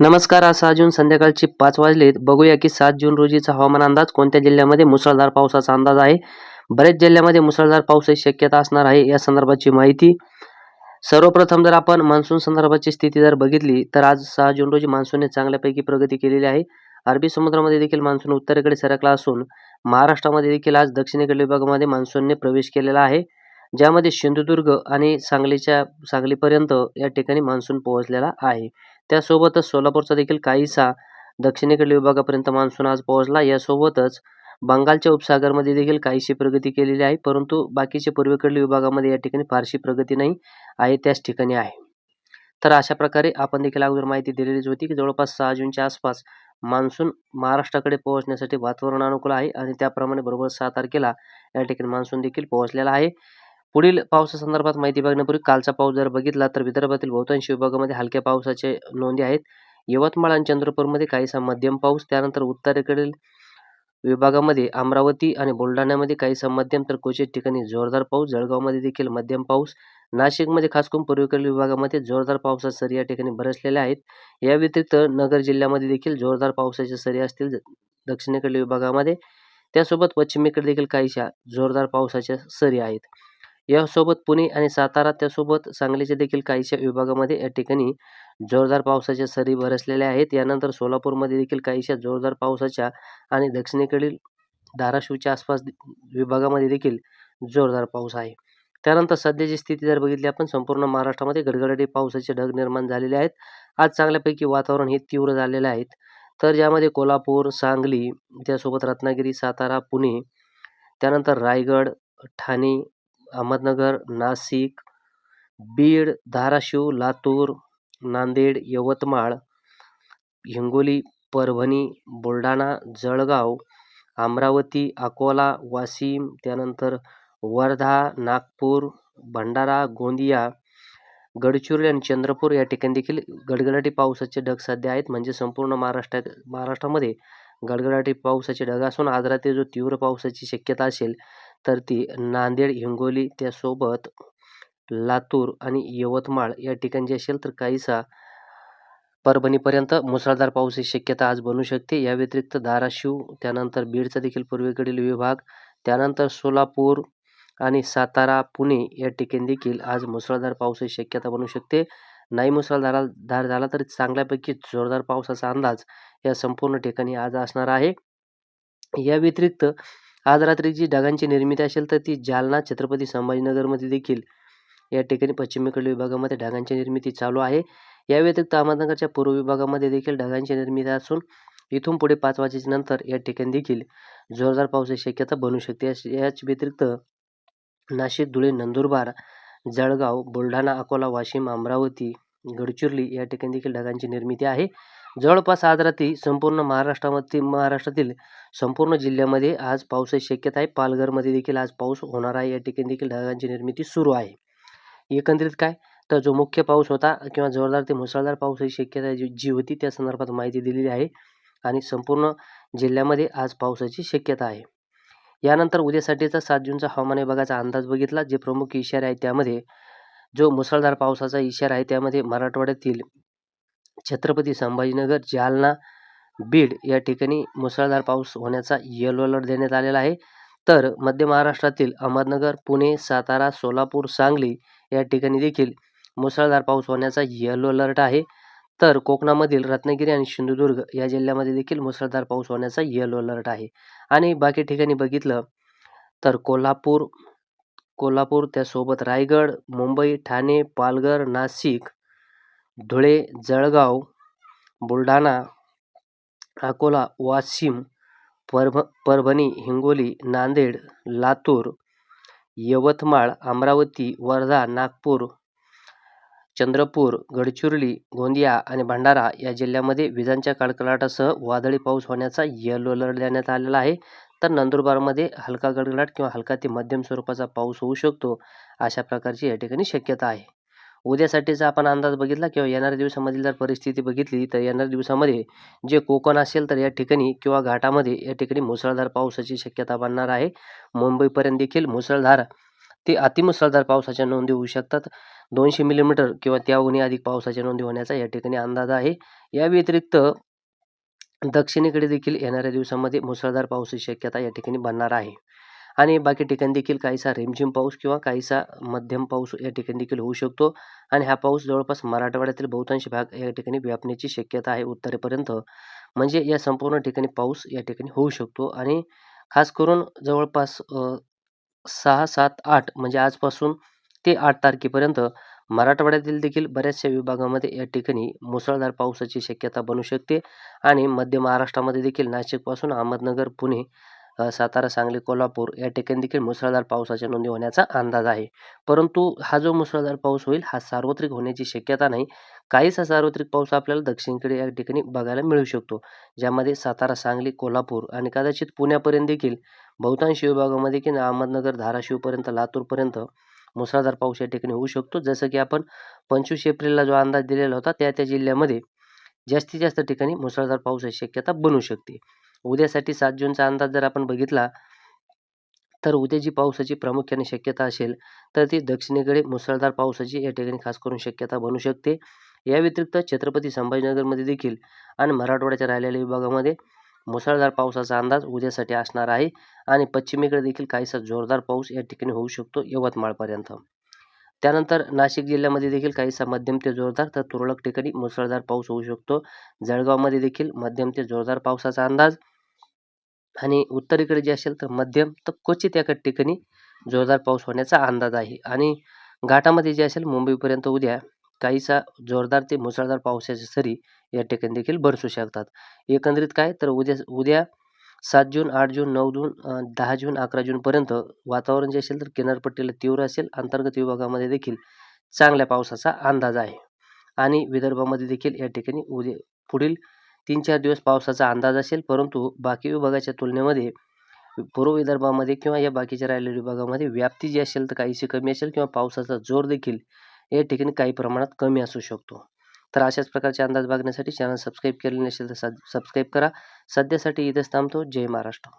नमस्कार आज सहा जून संध्याकाळची पाच वाजलेत. बघूया की सात जून रोजीचा हवामान अंदाज कोणत्या जिल्ह्यामध्ये मुसळधार पावसाचा अंदाज आहे? बरेच जिल्ह्यामध्ये मुसळधार पावसाची शक्यता असणार आहे या संदर्भाची माहिती. सर्वप्रथम जर आपण मान्सून संदर्भाची स्थिती जर बघितली तर आज सहा जून रोजी मान्सूनने चांगल्यापैकी प्रगती केलेली आहे. अरबी समुद्रामध्ये देखील मान्सून उत्तरेकडे सरकला असून महाराष्ट्रामध्ये देखील आज दक्षिणेकडील विभागामध्ये मान्सूनने प्रवेश केलेला आहे ज्यामध्ये सिंधुदुर्ग आणि सांगलीच्या सांगलीपर्यंत या ठिकाणी मान्सून पोहोचलेला आहे. त्यासोबतच सोलापूरचा देखील काहीसा दक्षिणेकडील विभागापर्यंत मान्सून आज पोहोचला. यासोबतच बंगालच्या उपसागरमध्ये देखील काहीशी प्रगती केलेली आहे परंतु बाकीच्या पूर्वेकडील विभागामध्ये या ठिकाणी फारशी प्रगती नाही आहे त्याच ठिकाणी आहे. तर अशा प्रकारे आपण देखील अगोदर माहिती दिलेलीच होती की जवळपास सहा जूनच्या आसपास मान्सून महाराष्ट्राकडे पोहोचण्यासाठी वातावरण अनुकूल आहे आणि त्याप्रमाणे बरोबर सहा तारखेला या ठिकाणी मान्सून देखील पोहोचलेला आहे. पुढील पावसासंदर्भात माहिती बघण्यापूर्वी कालचा पाऊस जर बघितला तर विदर्भातील बहुतांश विभागामध्ये हलक्या पावसाचे नोंदी आहेत. यवतमाळ आणि चंद्रपूरमध्ये काहीसा मध्यम पाऊस त्यानंतर उत्तरेकडील विभागामध्ये अमरावती आणि बुलढाण्यामध्ये काहीसा मध्यम तर क्वचित ठिकाणी जोरदार पाऊस जळगावमध्ये देखील मध्यम पाऊस नाशिकमध्ये खास करून पूर्वेकडील विभागामध्ये जोरदार पावसाच्या सरी या ठिकाणी बरसलेल्या आहेत. या व्यतिरिक्त नगर जिल्ह्यामध्ये देखील जोरदार पावसाच्या सरी असतील दक्षिणेकडील विभागामध्ये. त्यासोबत पश्चिमेकडे देखील काहीशा जोरदार पावसाच्या सरी आहेत. यासोबत पुणे आणि सातारा त्यासोबत सांगलीच्या देखील काहीशा विभागामध्ये या ठिकाणी जोरदार पावसाच्या सरी बरसलेल्या आहेत. यानंतर सोलापूरमध्ये देखील काहीशा जोरदार पावसाच्या आणि दक्षिणेकडील धाराशिवच्या आसपास विभागामध्ये देखील जोरदार पाऊस आहे. त्यानंतर सध्याची स्थिती जर बघितली आपण संपूर्ण महाराष्ट्रामध्ये गडगडाटी पावसाचे ढग निर्माण झालेले आहेत. आज चांगल्यापैकी वातावरण हे तीव्र झालेले आहेत तर ज्यामध्ये कोल्हापूर सांगली त्यासोबत रत्नागिरी सातारा पुणे त्यानंतर रायगड ठाणे अहमदनगर नाशिक बीड धाराशिव लातूर नांदेड यवतमाळ हिंगोली परभणी बुलढाणा जळगाव अमरावती अकोला वाशिम त्यानंतर वर्धा नागपूर भंडारा गोंदिया गडचिरोली आणि चंद्रपूर या ठिकाणी देखील गडगडाटी पावसाचे ढग सध्या आहेत. म्हणजे संपूर्ण महाराष्ट्रात महाराष्ट्रामध्ये गडगडाटी पावसाचे ढग असून आज रात्री जो तीव्र पावसाची शक्यता असेल तर ती नांदेड हिंगोली त्यासोबत लातूर आणि यवतमाळ या ठिकाणी जे असेल तर काहीसा परभणीपर्यंत मुसळधार पावसाची शक्यता आज बनू शकते. या व्यतिरिक्त धाराशिव त्यानंतर बीडचा देखील पूर्वेकडील विभाग त्यानंतर सोलापूर आणि सातारा पुणे या ठिकाणी देखील आज मुसळधार पावसाची शक्यता बनू शकते. नाही मुसळधारा धार झाला तरी चांगल्यापैकी जोरदार पावसाचा अंदाज या संपूर्ण ठिकाणी आज असणार आहे. या व्यतिरिक्त आज रात्री जी ढगांची निर्मिती असेल तर ती जालना छत्रपती संभाजीनगरमध्ये देखील. या ठिकाणी पश्चिमेकडील विभागामध्ये ढगांची निर्मिती चालू आहे. या व्यतिरिक्त अहमदनगरच्या पूर्व विभागामध्ये देखील ढगांची निर्मिती असून इथून पुढे पाच वाजेच्या नंतर या ठिकाणी देखील जोरदार पावसाची शक्यता बनू शकते. याच व्यतिरिक्त नाशिक धुळे नंदुरबार जळगाव बुलढाणा अकोला वाशिम अमरावती गडचिरोली या ठिकाणी देखील ढगांची निर्मिती आहे. जवळपास आज रात्री संपूर्ण महाराष्ट्रामध्ये महाराष्ट्रातील संपूर्ण जिल्ह्यामध्ये आज पावसाची शक्यता आहे. पालघरमध्ये देखील आज पाऊस होणार आहे. या ठिकाणी देखील ढगांची निर्मिती सुरू आहे. एकंदरीत काय? तर जो मुख्य पाऊस होता किंवा जोरदार ते मुसळधार पावसाची शक्यता जी जी होती त्या संदर्भात माहिती दिलेली आहे. आणि संपूर्ण जिल्ह्यामध्ये आज पावसाची शक्यता आहे. यानंतर उद्यासाठीचा सात जूनचा हवामान विभागाचा अंदाज बघितला. जे प्रमुख इशारे आहेत त्यामध्ये जो मुसळधार पावसाचा इशारा आहे त्यामध्ये मराठवाड्यातील छत्रपती संभाजीनगर जालना बीड या ठिकाणी मुसळधार पाऊस होण्याचा येलो अलर्ट देण्यात आलेला आहे. तर मध्य महाराष्ट्रातील अहमदनगर पुणे सातारा सोलापूर सांगली या ठिकाणी देखील मुसळधार पाऊस होण्याचा येलो अलर्ट आहे. तर कोकणामधील रत्नागिरी आणि सिंधुदुर्ग या जिल्ह्यामध्ये देखील मुसळधार पाऊस होण्याचा येलो अलर्ट आहे. आणि बाकी ठिकाणी बघितलं तर कोल्हापूर कोल्हापूर त्यासोबत रायगड मुंबई ठाणे पालघर नाशिक धुळे जळगाव बुलढाणा अकोला वाशिम परभ परभणी हिंगोली नांदेड लातूर यवतमाळ अमरावती वर्धा नागपूर चंद्रपूर गडचिरोली गोंदिया आणि भंडारा या जिल्ह्यामध्ये विजांच्या कडकडाटासह वादळी पाऊस होण्याचा येलो अलर्ट देण्यात आलेला आहे. तर नंदुरबारमध्ये हलका गडगडाट किंवा हलका ते मध्यम स्वरूपाचा पाऊस होऊ शकतो अशा प्रकारची या ठिकाणी शक्यता आहे. उद्यासाठीचा आपण अंदाज बघितला किंवा येणाऱ्या दिवसामधील जर परिस्थिती बघितली तर येणाऱ्या दिवसामध्ये जे कोकण असेल तर या ठिकाणी किंवा घाटामध्ये या ठिकाणी मुसळधार पावसाची शक्यता बनणार आहे. मुंबईपर्यंत देखील मुसळधार ते अतिमुसळधार पावसाच्या नोंदी होऊ शकतात. दोनशे मिलीमीटर किंवा त्याहूनही अधिक पावसाच्या नोंदी होण्याचा या ठिकाणी अंदाज आहे. या व्यतिरिक्त दक्षिणेकडे देखील येणाऱ्या दिवसामध्ये मुसळधार पावसाची शक्यता या ठिकाणी बनणार आहे. आणि बाकी ठिकाणी देखील काहीसा रिमझिम पाऊस किंवा काहीसा मध्यम पाऊस या ठिकाणी देखील होऊ शकतो. आणि हा पाऊस जवळपास मराठवाड्यातील बहुतांश भाग या ठिकाणी व्यापण्याची शक्यता आहे उत्तरेपर्यंत. म्हणजे या संपूर्ण ठिकाणी पाऊस या ठिकाणी होऊ शकतो. आणि खास करून जवळपास सहा सात आठ म्हणजे आजपासून ते आठ तारखेपर्यंत मराठवाड्यातील देखील बऱ्याचशा विभागामध्ये या ठिकाणी मुसळधार पावसाची शक्यता बनू शकते. आणि मध्य महाराष्ट्रामध्ये देखील नाशिकपासून अहमदनगर पुणे सातारा सांगली कोल्हापूर या ठिकाणी देखील मुसळधार पावसाच्या नोंदी होण्याचा अंदाज आहे. परंतु हा जो मुसळधार पाऊस होईल हा सार्वत्रिक होण्याची शक्यता नाही. काहीसा सार्वत्रिक पाऊस आपल्याला दक्षिणकडे या ठिकाणी बघायला मिळू शकतो. ज्यामध्ये सातारा सांगली कोल्हापूर आणि कदाचित पुण्यापर्यंत देखील बहुतांश विभागामध्ये की अहमदनगर धाराशिवपर्यंत लातूरपर्यंत मुसळधार पाऊस या ठिकाणी होऊ शकतो. जसं की आपण पंचवीस एप्रिलला जो अंदाज दिलेला होता त्या त्या जिल्ह्यामध्ये जास्तीत जास्त ठिकाणी मुसळधार पावसाची शक्यता बनू शकते. उद्यासाठी सात जूनचा अंदाज जर आपण बघितला तर उद्या जी पावसाची प्रामुख्याने शक्यता असेल तर ती दक्षिणेकडे मुसळधार पावसाची या ठिकाणी खास करून शक्यता बनू शकते. या व्यतिरिक्त छत्रपती संभाजीनगरमध्ये देखील आणि मराठवाड्याच्या राहिलेल्या विभागामध्ये मुसळधार पावसाचा अंदाज उद्यासाठी असणार आहे आणि पश्चिमेकडे देखील काहीसा जोरदार पाऊस या ठिकाणी होऊ शकतो यवतमाळपर्यंत. त्यानंतर नाशिक जिल्ह्यामध्ये देखील काहीसा मध्यम ते जोरदार तर तुरळक ठिकाणी मुसळधार पाऊस होऊ शकतो. जळगावमध्ये देखील मध्यम ते जोरदार पावसाचा अंदाज आणि उत्तरेकडे जे असेल तर मध्यम तर क्वचित एका ठिकाणी जोरदार पाऊस होण्याचा अंदाज आहे. आणि घाटामध्ये जे असेल मुंबईपर्यंत उद्या काहीसा जोरदार ते मुसळधार पावसाच्या सरी या ठिकाणी देखील बरसू शकतात. एकंदरीत काय तर उद्या उद्या सात जून आठ जून नऊ जून दहा जून अकरा जूनपर्यंत वातावरण जे असेल तर किनारपट्टीला तीव्र असेल. अंतर्गत विभागामध्ये देखील चांगल्या पावसाचा अंदाज आहे. आणि विदर्भामध्ये देखील या ठिकाणी उद्या पुढील तीन चार दिवस पावसाचा अंदाज असेल परंतु बाकी विभागाच्या तुलनेमध्ये पूर्व विदर्भामध्ये किंवा या बाकीच्या राहिलेल्या विभागामध्ये व्याप्ती जी असेल तर काहीशी कमी असेल किंवा पावसाचा जोर देखील या ठिकाणी काही प्रमाणात कमी असू शकतो. तर अशाच प्रकारचे अंदाज बघण्यासाठी चॅनल सबस्क्राईब केले नसेल तर सबस्क्राईब करा. सध्यासाठी इथेच थांबतो. जय महाराष्ट्र.